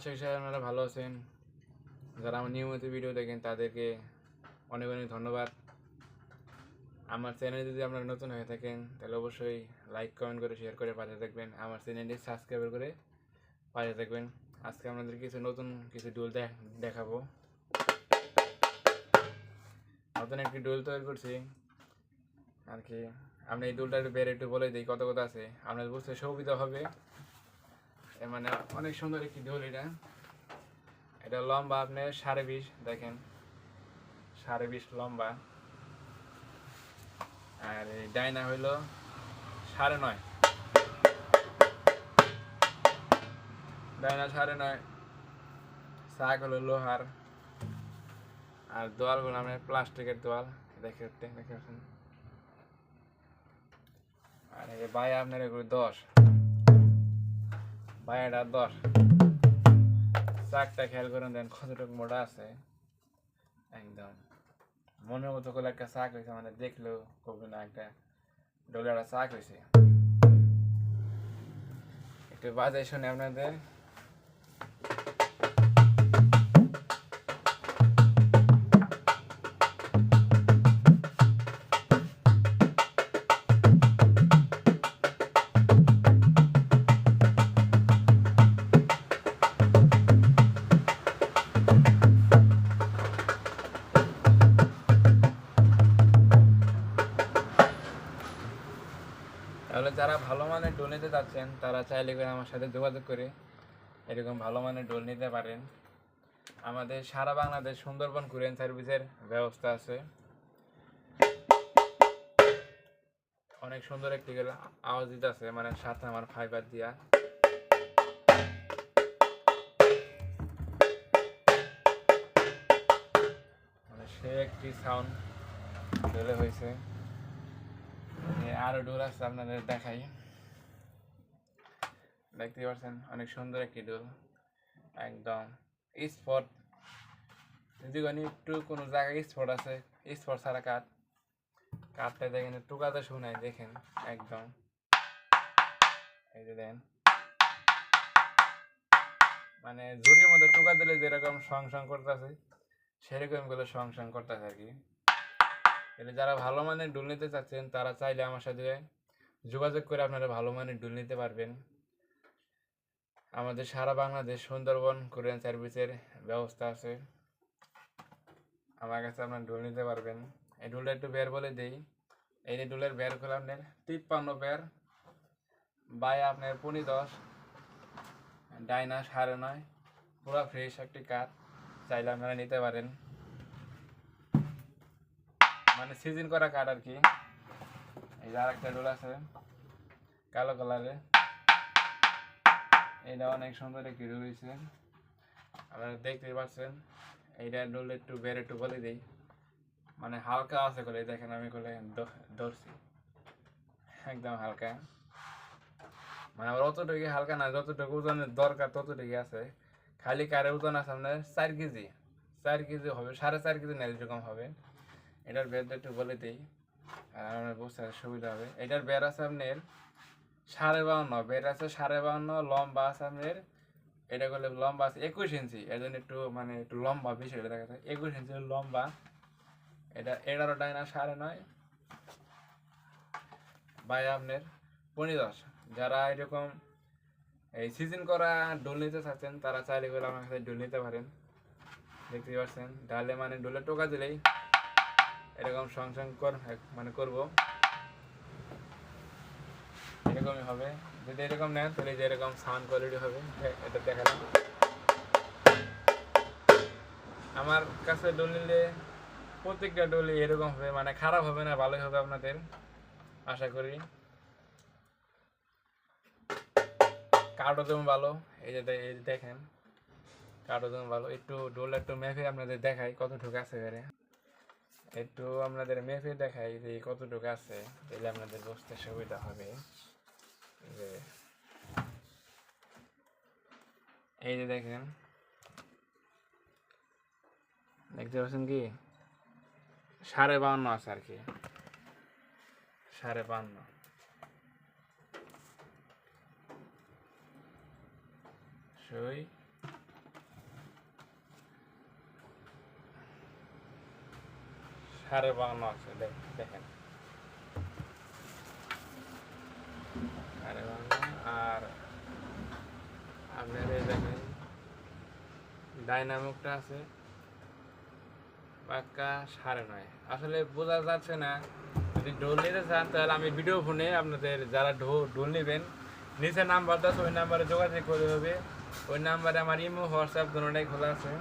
আশা করি আপনারা ভালো আছেন। যারা আমার নিয়মিত ভিডিও দেখেন, তাদেরকে অনেক অনেক ধন্যবাদ। আমার চ্যানেলে যদি আপনারা নতুন হয়ে থাকেন, তাহলে অবশ্যই লাইক কমেন্ট করে শেয়ার করে পাশে থাকবেন। আমার চ্যানেলটি সাবস্ক্রাইব করে পাশে থাকবেন। আজকে আপনাদের কিছু নতুন কিছু ডোল দেখাবো। নতুন একটি ডোল তৈরি করছি। আর কি আপনি এই ডোলটা একটু বেড়ে একটু বলে দিই, কত কত আছে। আপনাদের বুঝতে সুবিধা হবে। মানে অনেক সুন্দর একটি ডোল এটা। এটা লম্বা আপনি সাড়ে বিশ, দেখেন। সাড়ে বিশ লম্বা। আর এই ডাইনা হইল সাড়ে নয়। ডাইনা সাড়ে নয়। শাক হলো লোহার। আর দোয়ালগুলো আপনার প্লাস্টিকের দোয়াল। দেখে দেখে আর এই বাই আপনার এগুলো দশ। বায়াটা দশ চাকটা খেয়াল করেন দেন কতটুকু মোটা আছে। একদম। মনের মতো করে একটা চাক হয়েছে মানে দেখল কবি না একটা ডলার চাক হয়েছে। একটু বাজে শুনে আপনাদের। নিতে চাচ্ছেন, তারা চাইলে করে আমার সাথে যোগাযোগ করে এরকম ভালো মানের ডোল নিতে পারেন। আমাদের সারা বাংলাদেশ সুন্দরবন কুরিয়ান সার্ভিসের ব্যবস্থা আছে। অনেক সুন্দর একটি আওয়াজ দিতে আছে মানে সাথে আমার ফাইবার দিয়া। মানে সে একটি সাউন্ড ডোলে হয়েছে। আরও ডোল আছে আপনাদের দেখাই। দেখতে পাচ্ছেন, অনেক সুন্দর একটি ডোল একদম স্পট। যদি কোনো একটু কোনো জায়গায় স্পট আছে, স্পট ছাড়া কাঠ। কাঠটা দেখেন টুকাতে শোনায়, দেখেন, একদম। এই যে দেন মানে ঝুড়ির মধ্যে টুকা দিলে যেরকম সং সং করতেছে, সেরকমগুলো সং সং করতেছে আর কি। এটা যারা ভালো মানের ডুল নিতে চাচ্ছেন, তারা চাইলে আমার সাথে যোগাযোগ করে আপনারা ভালো মানের ডুল নিতে পারবেন। আমাদের সারা বাংলাদেশ সুন্দরবন কোরিয়ান সার্ভিসের ব্যবস্থা আছে। আমার কাছে আপনার ডুল নিতে পারবেন। এই ডুলটা একটু বের বলে দিই। এই যে ডুলের বের করে আপনার তিপ্পান্ন বের, বাই আপনার পনি দশ, ডাইনা সাড়ে নয়, পুরো ফ্রেশ একটি কাঠ চাইলে আপনারা নিতে পারেন। মানে সিজন করা কাঠ আর কি। এই যে আরেকটা ডোল আছে, কালো কালারে এটা অনেক সুন্দর একটি ডোল হয়েছে আপনারা দেখতেই পাচ্ছেন, এইটা ডোল একটু বের একটু বলে দিই। মানে হালকা আছে করে, দেখেন আমি করে ধরছি। একদম হালকা। মানে আবার অতটুকু হালকা না, যতটুকু ওজনের দরকার ততটুকু আছে। খালি কারের ওজন আছে আপনার চার কেজি। চার কেজি হবে, সাড়ে চার কেজি না, এরকম হবে। এটার বেরটা একটু বলে দিই, আর আপনার বুঝতে সুবিধা হবে। এটার বের আছে আপনার সাড়ে বাউন্ন বের আছে সাড়ে বাউন্ন, লম্বা আছে আপনার এটা করলে লম্বা আছে একুশ ইঞ্চি, এর জন্য একটু মানে একটু লম্বা বেশি এটা দেখা যায় একুশ ইঞ্চি লম্বা, এটা এগারো ডাইনা সাড়ে নয়, বাই আপনার পনেরো দশ। যারা এরকম এই সিজন করা ডোল নিতে চাচ্ছেন, তারা চাইলে করে আমার কাছে ডোল নিতে পারেন। দেখতে পাচ্ছেন, ডালে মানে ডোলে টোকা দিলেই এরকম সংসং কর মানে করব। এরকমই হবে। যদি এরকম নেন, তাহলে সাউন্ড কোয়ালিটি হবে, এটা দেখালাম। আমার কাছে ডোল নিলে প্রত্যেকটা ডোলে এরকম হবে মানে খারাপ হবে না, ভালোই হবে আপনাদের, আশা করি। কাঠও ভালো, এই যে দেখেন কাঠও তেমন ভালো, একটু ডোল একটু মেপে আপনাদের দেখাই কতটুকু আছে এবারে। একটু আপনাদের মেপে দেখাই যে কতটুকু আছে, তাহলে আপনাদের বুঝতে সুবিধা হবে। যে এই যে দেখেন, দেখতে পাচ্ছেন কি? সাড়ে বাউন্ন আছে আর কি। সাড়ে বাউন্ন। সই। হারে বানানো আছে দেখেন। আর আপনার দেখেন ডাইনামিকটা আছে। পাক্কা সাড়ে নয়। আসলে বোঝা যাচ্ছে না, যদি ডোল নিতে চান, তাহলে আমি ভিডিও ফোনে আপনাদের যারা ডোল নেবেন, নিচে নাম্বার আছে, ওই নাম্বারে যোগাযোগ করে হবে। ওই নাম্বারে আমার ইমো, হোয়াটসঅ্যাপ দুটোটাই খোলা আছে।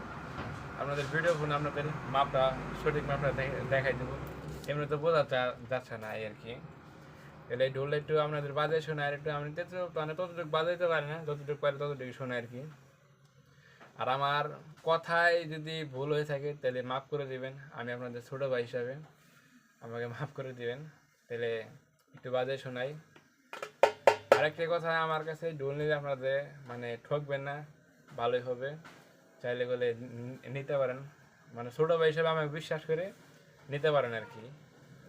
আপনাদের ভিডিও ফোনে আপনাদের মাপটা, সঠিক মাপটা দেখে- দেখাই দেবো। এমনি তো বোঝা যাচ্ছে না আর কি। তাহলে ঢোলটা একটু আপনাদের বাজায় শোনা আর একটু আপনি মানে ততটুকু বাজাইতে পারি না, যতটুকু পারি ততটুকু শোনা আর কি। আর আমার কথায় যদি ভুল হয়ে থাকে, তাহলে মাফ করে দিবেন, আমি আপনাদের ছোটো ভাই হিসাবে আমাকে মাফ করে দিবেন। তাহলে একটু বাজে শোনাই। আরেকটা কথা আমার কাছে ঢোল নিলে আপনাদের মানে ঠকবেন না, ভালোই হবে। চাইলে গেলে নিতে পারেন। মানে ছোটো ভাই হিসাবে আমি বিশ্বাস করে নিতে পারেন আর কি।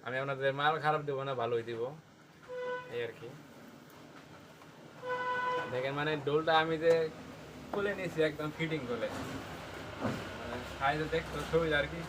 আমি আপনাদের মাল খারাপ দেবো না, ভালোই দিব। এই আর কি। দেখেন মানে ডোলটা আমি যে খুলে নিয়েছি, একদম ফিটিং করে। মানে সাইজে দেখতে সুবিধা আর কি।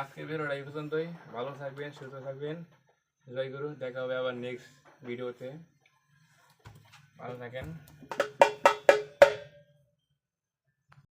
আজকের ভিডিওটা এই পর্যন্তই। ভালো থাকবেন, সুস্থ থাকবেন। জয় গুরু, দেখা হবে আবার নেক্সট ভিডিওতে ভালো থাকেন।